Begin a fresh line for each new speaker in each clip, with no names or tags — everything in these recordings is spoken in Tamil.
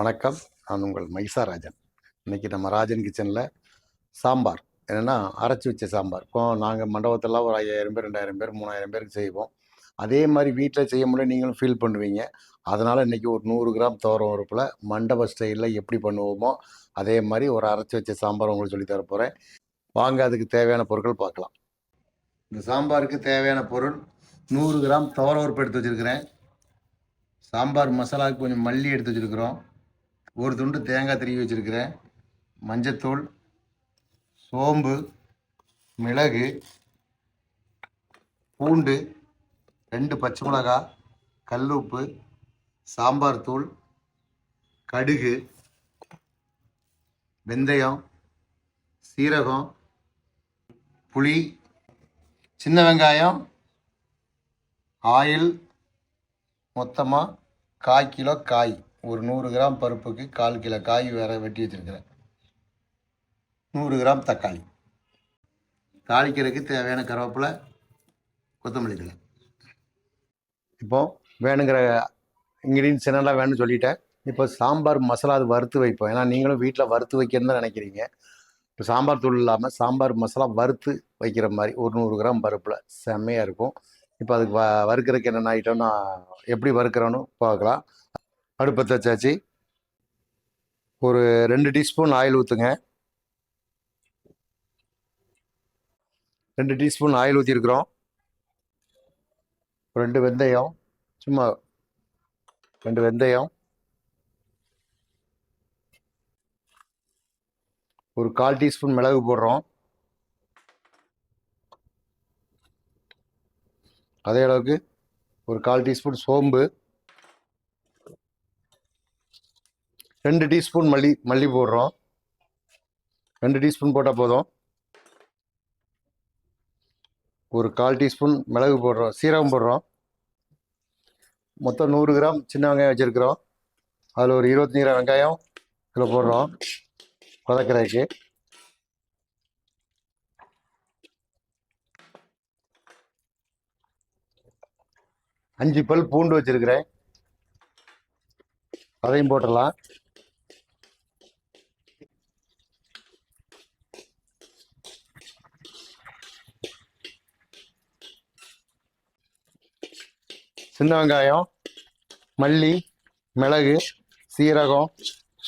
வணக்கம். நான் உங்கள் மைசா ராஜன் இன்னைக்கு நம்ம ராஜன் கிச்சனில் சாம்பார். என்னென்னா அரைச்சி வச்ச சாம்பார். இப்போ நாங்கள் மண்டபத்தில் ஒரு ஐயாயிரம் பேர் ரெண்டாயிரம் பேர் மூணாயிரம் பேருக்கு செய்வோம். அதே மாதிரி வீட்டில் செய்ய முடியும் நீங்களும் ஃபீல் பண்ணுவீங்க. அதனால் இன்றைக்கி ஒரு நூறு கிராம் துவரம் உறுப்பில் மண்டப ஸ்டைலில் எப்படி பண்ணுவோமோ அதே மாதிரி ஒரு அரைச்சி வச்ச சாம்பார் உங்களுக்கு சொல்லி தரப்போகிறேன் வாங்க அதுக்கு தேவையான பொருட்கள் பார்க்கலாம். இந்த சாம்பாருக்கு தேவையான பொருள் நூறு கிராம் துவர உறுப்பு எடுத்து வச்சுருக்கிறேன். சாம்பார் மசாலாவுக்கு கொஞ்சம் மல்லி எடுத்து வச்சுருக்குறோம். ஒரு துண்டு தேங்காய் திருவி வச்சுருக்கிறேன் மஞ்சத்தூள் சோம்பு மிளகு பூண்டு ரெண்டு பச்சை மிளகா கல் உப்பு சாம்பார் தூள் கடுகு வெந்தயம் சீரகம் புளி சின்ன வெங்காயம் ஆயில் மொத்தமாக கால் கிலோ காய். ஒரு நூறு கிராம் பருப்புக்கு கால் கிலோ காய் வேற வெட்டி வச்சுருக்கிறேன். நூறு கிராம் தக்காளி. தாளிக்கிறதுக்கு தேவையான கருவேப்பிலை கொத்தமல்லி தழை. இப்போ வேணுங்கிற இன்க்ரீடியன்ஸ் என்னெல்லாம் வேணும்னு சொல்லிட்டேன். இப்போ சாம்பார் மசாலா அது வறுத்து வைப்போம். ஏன்னா நீங்களும் வீட்டில் வறுத்து வைக்கணும்னு தான் நினைக்கிறீங்க. இப்போ சாம்பார் தூள் இல்லாமல் சாம்பார் மசாலா வறுத்து வைக்கிற மாதிரி ஒரு நூறு கிராம் பருப்பில் செம்மையாக இருக்கும். இப்போ அதுக்கு வ வறுக்கிறதுக்கு என்னென்ன ஐட்டம்னா எப்படி வறுக்கிறோன்னு பார்க்கலாம். அடுப்பை வச்சாச்சு. ஒரு ரெண்டு டீஸ்பூன் ஆயில் ஊற்றுங்க ரெண்டு டீஸ்பூன் ஆயில் ஊற்றிருக்கிறோம் ரெண்டு வெந்தயம். சும்மா ரெண்டு வெந்தயம். ஒரு கால் டீஸ்பூன் மிளகு போடுறோம். அதே அளவுக்கு ஒரு கால் டீஸ்பூன் சோம்பு. ரெண்டு டீஸ்பூன் மல்லி மல்லி போடுறோம். ரெண்டு டீஸ்பூன் போட்டால் போதும். ஒரு கால் டீஸ்பூன் மிளகு போடுறோம். சீரகம் போடுறோம். மொத்தம் நூறு கிராம் சின்ன வெங்காயம் வச்சுருக்குறோம். அதில் ஒரு இருபத்தஞ்சி கிராம் வெங்காயம் இதில் போடுறோம். வதக்கிறதுக்கு. அஞ்சு பல் பூண்டு வச்சுருக்குறேன். அதையும் போட்டுடலாம். சின்ன வெங்காயம் மல்லி மிளகு சீரகம்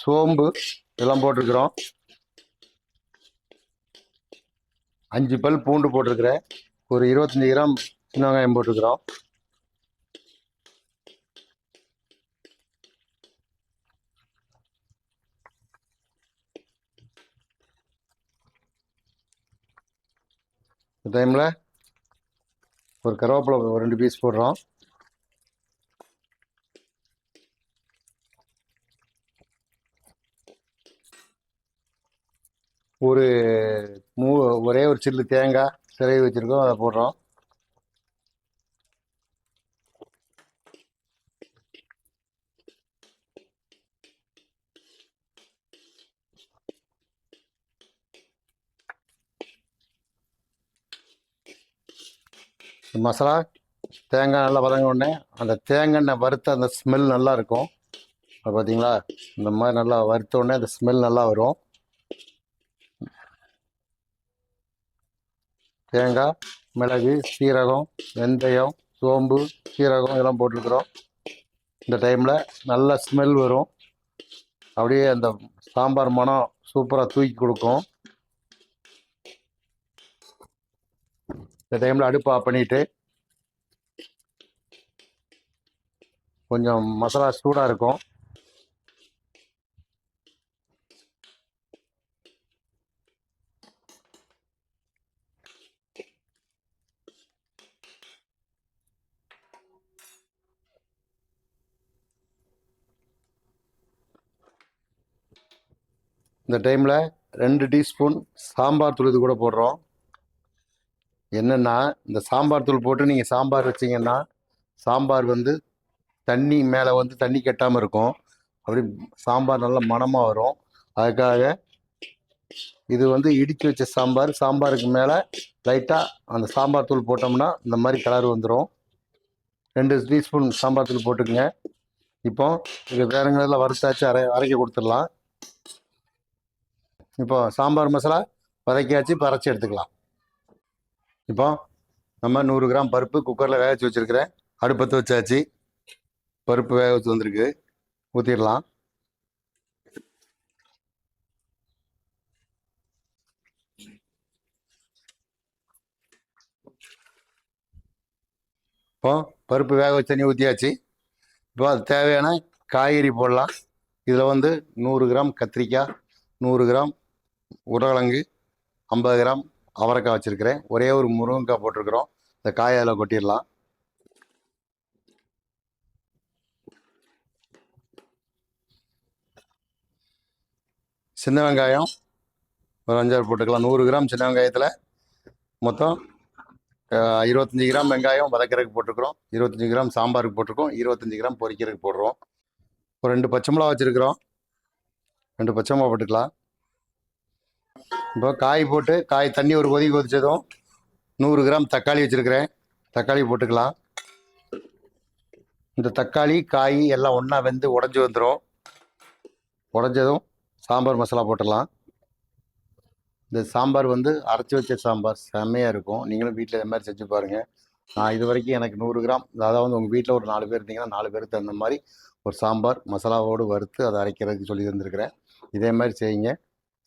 சோம்பு இதெல்லாம் போட்டிருக்கிறோம். அஞ்சு பல் பூண்டு போட்டிருக்கிறேன். ஒரு இருபத்தஞ்சி கிராம் சின்ன வெங்காயம் போட்டிருக்கிறோம். இந்த டைமில் ஒரு கருவேப்பிலை ஒரு ரெண்டு பீஸ் போடுறோம். ஒரு மூ ஒரே ஒரு சில்லு தேங்காய் சிறகு வச்சுருக்கோம் அதை போடுறோம். மசாலா தேங்காய் நல்லா வதங்க உடனே அந்த தேங்காய் எண்ணெய் வறுத்த அந்த ஸ்மெல் நல்லா இருக்கும். பார்த்தீங்களா இந்த மாதிரி நல்லா வறுத்த உடனே அந்த ஸ்மெல் நல்லா வரும். தேங்காய் மிளகு சீரகம் வெந்தயம் சோம்பு சீரகம் இதெல்லாம் போட்டிருக்கிறோம். இந்த டைமில் நல்ல ஸ்மெல் வரும். அப்படியே அந்த சாம்பார் மனம் சூப்பராக தூக்கி கொடுக்கும். இந்த டைமில் அடுப்பு ஆஃப் பண்ணிவிட்டு கொஞ்சம் மசாலா சூடாக இருக்கும். இந்த டைமில் ரெண்டு டீஸ்பூன் சாம்பார் தூள் இது கூட போடுறோம். என்னென்னா இந்த சாம்பார் தூள் போட்டு நீங்கள் சாம்பார் வச்சிங்கன்னா சாம்பார் வந்து தண்ணி மேலே வந்து தண்ணி கட்டாமல் இருக்கும். அப்படி சாம்பார் நல்லா மணமாக வரும். அதுக்காக இது வந்து இடித்து வச்ச சாம்பார் சாம்பாருக்கு மேலே லைட்டாக அந்த சாம்பார் தூள் போட்டோம்னா இந்த மாதிரி கலர் வந்துடும் ரெண்டு டீஸ்பூன் சாம்பார் தூள் போட்டுக்கோங்க. இப்போ இது வேறங்களில் வறுத்தாச்சு அரை அரைக்க கொடுத்துடலாம். இப்போ சாம்பார் மசாலா வதக்கியாச்சு இப்போ அரைச்சி எடுத்துக்கலாம். இப்போ நம்ம நூறு கிராம் பருப்பு குக்கரில் வேக வச்சு வச்சுருக்கிறேன் அடுப்பத்து வச்சாச்சு. பருப்பு வேக வச்சு வந்திருக்கு. ஊற்றிடலாம் இப்போ பருப்பு வேக வச்சு தண்ணி ஊற்றியாச்சு இப்போ அது தேவையான காய்கறி போடலாம். இதில் வந்து நூறு கிராம் கத்திரிக்காய் நூறு கிராம் உருளைக்கிழங்கு ஐம்பது கிராம் அவரைக்காய் வச்சுருக்கிறேன். ஒரே ஒரு முருங்கைக்காய் போட்டிருக்கிறோம். இந்த காயை அதில் கொட்டிடலாம். சின்ன வெங்காயம் ஒரு அஞ்சாறு போட்டுக்கலாம். நூறு கிராம் சின்ன வெங்காயத்தில் மொத்தம் இருபத்தஞ்சி கிராம் வெங்காயம் வதக்கிறதுக்கு போட்டிருக்கிறோம். இருபத்தஞ்சி கிராம் சாம்பாருக்கு போட்டிருக்கோம். இருபத்தஞ்சி கிராம் பொரிக்கிறதுக்கு போடுறோம். ஒரு ரெண்டு பச்சை மிளகா வச்சுருக்கிறோம். ரெண்டு பச்சை மிளகா போட்டுக்கலாம். இப்போ காய் போட்டு காய் தண்ணி ஒரு கொதி கொதிச்சதும் நூறு கிராம் தக்காளி வச்சுருக்கிறேன். தக்காளி போட்டுக்கலாம். இந்த தக்காளி காய் எல்லாம் ஒன்றா வெந்து உடஞ்சி வந்துடும் உடஞ்சதும் சாம்பார் மசாலா போட்டுடலாம். இந்த சாம்பார் வந்து அரைச்சி வச்ச சாம்பார் செம்மையாக இருக்கும். நீங்களும் வீட்டில் இது மாதிரி செஞ்சு பாருங்கள் நான் இது வரைக்கும் எனக்கு நூறு கிராம் அதாவது உங்கள் வீட்டில் ஒரு நாலு பேர் இருந்தீங்கன்னா நாலு பேருக்கு தகுந்த மாதிரி ஒரு சாம்பார் மசாலாவோடு வறுத்து அதை அரைக்கிறதுக்கு சொல்லி தந்திருக்கிறேன். இதே மாதிரி செய்யுங்க.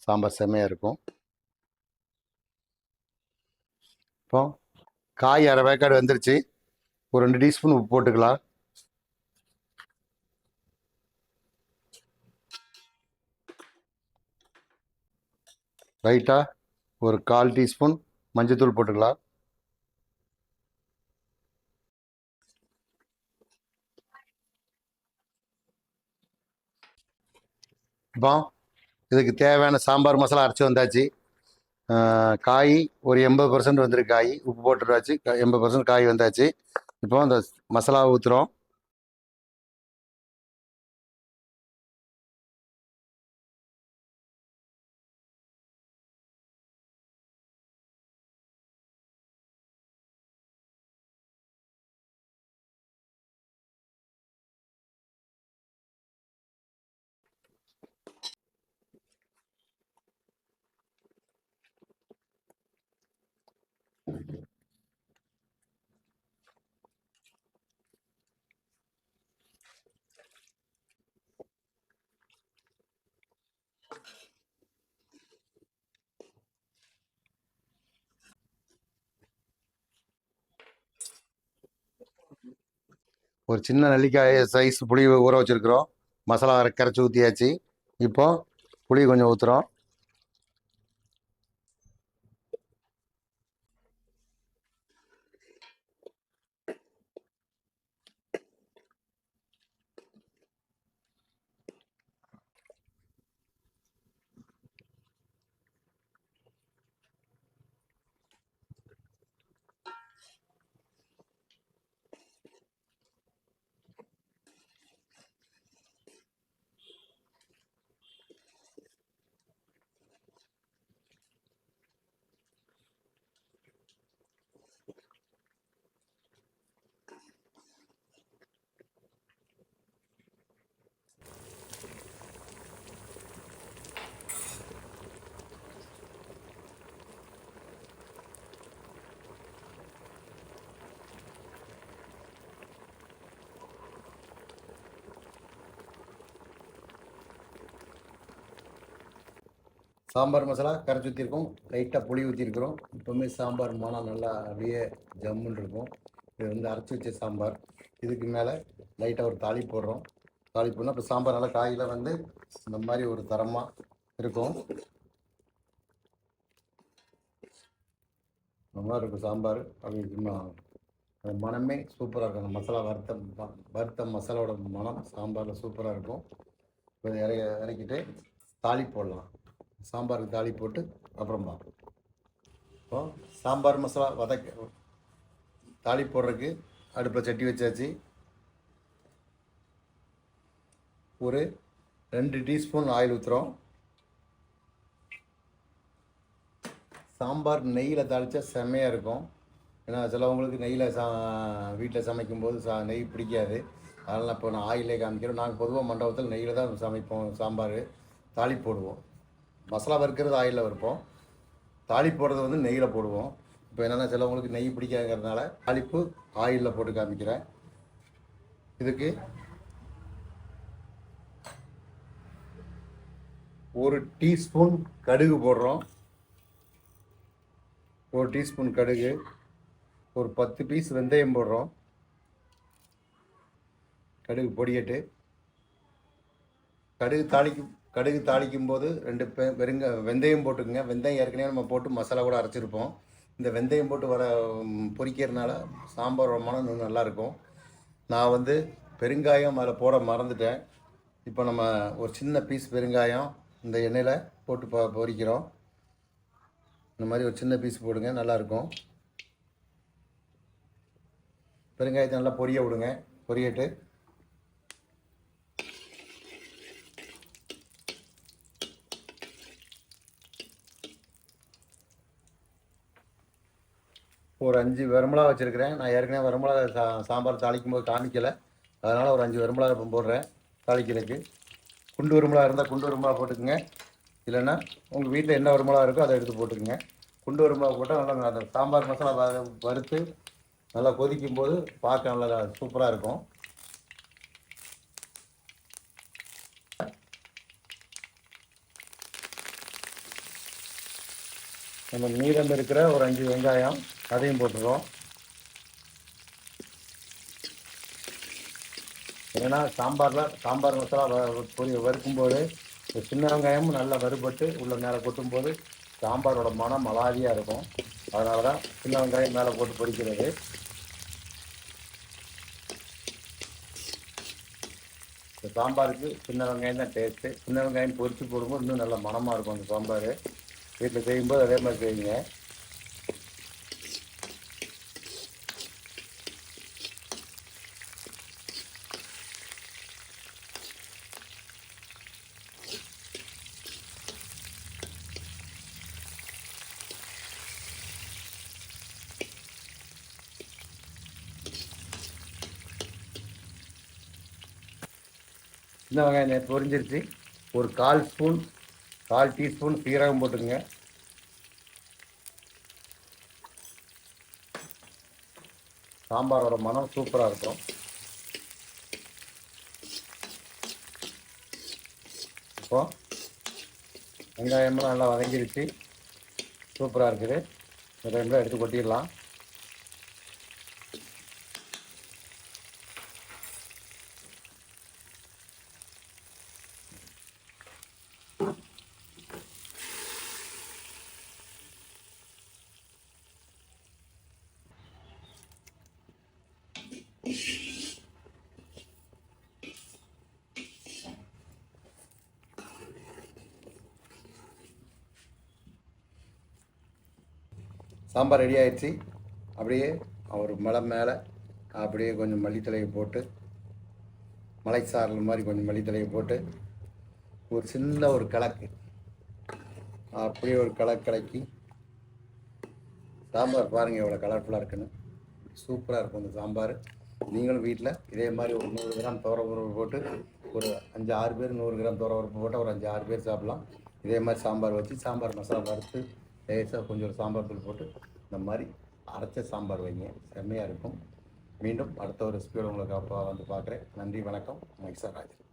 சாம்பார் செம்மையாக இருக்கும். இப்போ காய் அரை வேக்காடு வந்துருச்சு. ஒரு ரெண்டு டீஸ்பூன் உப்பு போட்டுக்கலாம். லைட்டாக ஒரு கால் டீஸ்பூன் மஞ்சத்தூள் போட்டுக்கலாம். இப்போ இதுக்கு தேவையான சாம்பார் மசாலா அரைச்சி வந்தாச்சு. காய் ஒரு எண்பது பர்சன்ட் வந்திருக்கு காய். உப்பு போட்டுருவாச்சு எண்பது பர்சன்ட் காய் வந்தாச்சு. இப்போ அந்த மசாலா ஊற்றுறோம் ஒரு சின்ன நெல்லிக்காய் சைஸ் புளி ஊற வச்சுருக்குறோம். மசாலா கரைச்சி ஊற்றியாச்சு இப்போ புளி கொஞ்சம் ஊற்றுறோம் சாம்பார் மசாலா கரைச்சி ஊற்றிருக்கோம் லைட்டாக புளி ஊற்றிருக்கிறோம் இப்போவுமே சாம்பார் மனம் நல்லா அப்படியே ஜம்முன்னு இருக்கும். இது வந்து அரைச்சி வச்ச சாம்பார். இதுக்கு மேலே லைட்டாக ஒரு தாளி போடுறோம். தாளி போடணும் இப்போ சாம்பார் நல்லா காயில் வந்து இந்த மாதிரி ஒரு தரமாக இருக்கும். நல்லா இருக்கும் சாம்பார். அப்படி சும்மா அந்த மனமே சூப்பராக இருக்கும். அந்த மசாலா வறுத்த வறுத்த மசாலாவோட மனம் சாம்பாரில் சூப்பராக இருக்கும். இப்போ இறக்கிட்டு தாளி போடலாம். சாம்பாருக்கு தாளி போட்டு அப்புறம் பார்ப்போம். இப்போ சாம்பார் மசாலா வதக்க தாளி போடுறதுக்கு அடுப்பில் சட்டி வச்சாச்சு. ஒரு ரெண்டு டீஸ்பூன் ஆயில் ஊற்றுறோம் சாம்பார் நெய்யில் தாளித்தா செம்மையாக இருக்கும். ஏன்னா சிலவங்களுக்கு நெய்யில் சா வீட்டில் சமைக்கும்போது சா நெய் பிடிக்காது. அதனால் இப்போ நான் ஆயிலே காமிக்கிறோம் நாங்கள் பொதுவாக மண்டபத்தில் நெய்யில் தான் சமைப்போம் சாம்பார். தாளி போடுவோம். மசாலா வறுக்கிறது ஆயிலில் வறுப்போம். தாளி போடுறது வந்து நெய்யில் போடுவோம். இப்போ என்னென்னா சிலவங்களுக்கு நெய் பிடிக்காங்கிறதுனால தாளிப்பு ஆயிலில் போட்டு காமிக்கிறேன். இதுக்கு ஒரு டீஸ்பூன் கடுகு போடுறோம். ஒரு டீஸ்பூன் கடுகு ஒரு பத்து பீஸ் வெந்தயம் போடுறோம். கடுகு பொடியட்டு. கடுகு தாளிக்கு கடுகு தாளிக்கும் போது ரெண்டு பெ வெறுங்க வெந்தயம் போட்டுக்குங்க. வெந்தயம் ஏற்கனவே நம்ம போட்டு மசாலா கூட அரைச்சிருப்போம். இந்த வெந்தயம் போட்டு வர பொறிக்கிறதுனால சாம்பார் சாம்பாரோட மனம் இன்னும் நல்லாயிருக்கும். நான் வந்து பெருங்காயம் அதில் போட மறந்துட்டேன். இப்போ நம்ம ஒரு சின்ன பீஸ் பெருங்காயம் இந்த எண்ணெயில் போட்டு பொ பொரிக்கிறோம் இந்த மாதிரி ஒரு சின்ன பீஸ் போடுங்க நல்லாயிருக்கும். பெருங்காயத்தை நல்லா பொரிய விடுங்க பொரியட்டு. ஒரு அஞ்சு வரமிளகா வச்சுருக்கிறேன். நான் ஏற்கனவே வரமிளகா சா சாம்பார் தாளிக்கும் போது காமிக்கலை. அதனால் ஒரு அஞ்சு வரமிளகா இப்போ போடுறேன். தாளிக்கிறதுக்கு. குண்டு வரமிளகா இருந்தால் குண்டு வரமிளகா போட்டுக்குங்க. இல்லைன்னா உங்கள் வீட்டில் என்ன வரமிளகா இருக்கோ அதை எடுத்து போட்டுக்குங்க. குண்டு வரமிளகா போட்டால் நல்லா அந்த சாம்பார் மசாலா வ- வறுத்து நல்லா கொதிக்கும் போது பார்க்க நல்லா சூப்பராக இருக்கும். நம்ம மீதம் இருக்கிற ஒரு அஞ்சு வெங்காயம் அதையும் போட்டுருவோம் ஏன்னா சாம்பாரில் சாம்பார் மசாலா வ- வறுக்கும்போது சின்ன வெங்காயமும் நல்லா வறுபட்டு உள்ள மேலே கொட்டும்போது சாம்பாரோட மனம் மலாதியாக இருக்கும். அதனால தான் சின்ன வெங்காயம் மேலே போட்டு பொரிக்கிறது. இந்த சாம்பாருக்கு சின்ன வெங்காயம் தான் டேஸ்ட்டு சின்ன வெங்காயம் பொரித்து போடும்போது இன்னும் நல்ல மனமாக இருக்கும் அந்த சாம்பார். வீட்டில் செய்யும்போது அதே மாதிரி செய்யுங்க சின்ன வெங்காயம் நேற்று பொரிஞ்சிருச்சு. ஒரு கால் ஸ்பூன் கால் டீஸ்பூன் சீரகம் போட்டுக்கோங்க. சாம்பாரோட மனம் சூப்பராக இருக்கும். இப்போ வெங்காயம்லாம் நல்லா வதங்கிருச்சு. சூப்பராக இருக்குது. இந்த டைமில் எடுத்து கொட்டிடலாம். சாம்பார் ரெடி ஆயிடுச்சு. அப்படியே ஒரு மலை மேலே அப்படியே கொஞ்சம் மல்லித்தலையை போட்டு மலைச்சாரல் மாதிரி கொஞ்சம் மல்லித்தலையை போட்டு ஒரு சின்ன ஒரு கலக்கு. அப்படியே ஒரு கலக்கு கலக்கி சாம்பார் பாருங்கள் எவ்வளோ கலர்ஃபுல்லாக இருக்குன்னு. சூப்பராக இருக்கும் இந்த சாம்பார். நீங்களும் வீட்டில் இதே மாதிரி ஒரு நூறு கிராம் துவர பருப்பு போட்டு ஒரு அஞ்சு ஆறு பேர் நூறு கிராம் துவர பருப்பு போட்டால் ஒரு அஞ்சு ஆறு பேர் சாப்பிட்லாம். இதே மாதிரி சாம்பார் வச்சு சாம்பார் மசாலா வறுத்து லேசாக கொஞ்சம் ஒரு சாம்பார் தூள் போட்டு இந்த மாதிரி அரைச்ச சாம்பார் வைங்க. செம்மையாக இருக்கும். மீண்டும் அடுத்த ஒரு ரெசிபியோட உங்களுக்கு அப்போ வந்து பார்க்குறேன். நன்றி வணக்கம். மைசா ராஜன்.